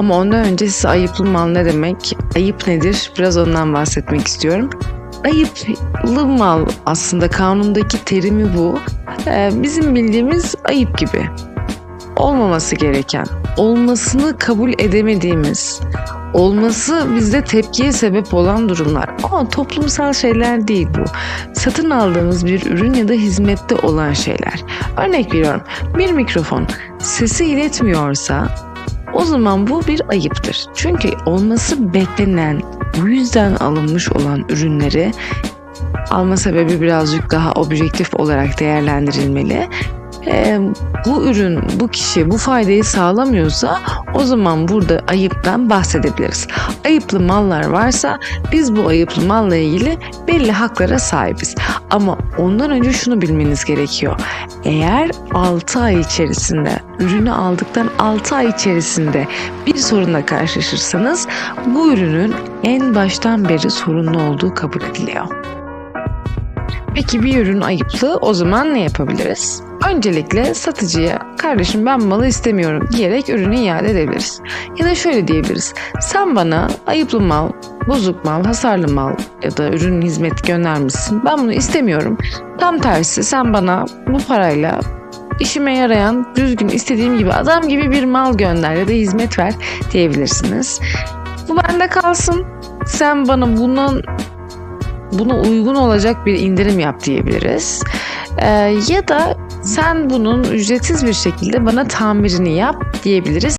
Ama ondan önce size ayıplı ne demek, ayıp nedir biraz ondan bahsetmek istiyorum. Ayıplı mal aslında kanundaki terimi bu. Ee, bizim bildiğimiz ayıp gibi. Olmaması gereken, olmasını kabul edemediğimiz, olması bizde tepkiye sebep olan durumlar. Ama toplumsal şeyler değil bu. Satın aldığımız bir ürün ya da hizmette olan şeyler. Örnek veriyorum. Bir mikrofon sesi iletmiyorsa o zaman bu bir ayıptır. Çünkü olması beklenen, bu yüzden alınmış olan ürünleri alma sebebi birazcık daha objektif olarak değerlendirilmeli. Ee, bu ürün, bu kişi bu faydayı sağlamıyorsa o zaman burada ayıptan bahsedebiliriz. Ayıplı mallar varsa biz bu ayıplı malla ilgili belli haklara sahibiz. Ama ondan önce şunu bilmeniz gerekiyor. Eğer 6 ay içerisinde, ürünü aldıktan 6 ay içerisinde bir sorunla karşılaşırsanız bu ürünün en baştan beri sorunlu olduğu kabul ediliyor. Peki bir ürün ayıplı o zaman ne yapabiliriz? Öncelikle satıcıya kardeşim ben malı istemiyorum diyerek ürünü iade edebiliriz. Ya da şöyle diyebiliriz. Sen bana ayıplı mal, bozuk mal, hasarlı mal ya da ürün hizmet göndermişsin. Ben bunu istemiyorum. Tam tersi sen bana bu parayla işime yarayan, düzgün istediğim gibi adam gibi bir mal gönder ya da hizmet ver diyebilirsiniz. Bu bende kalsın. Sen bana bundan buna uygun olacak bir indirim yap diyebiliriz. Ee, ya da sen bunun ücretsiz bir şekilde bana tamirini yap diyebiliriz.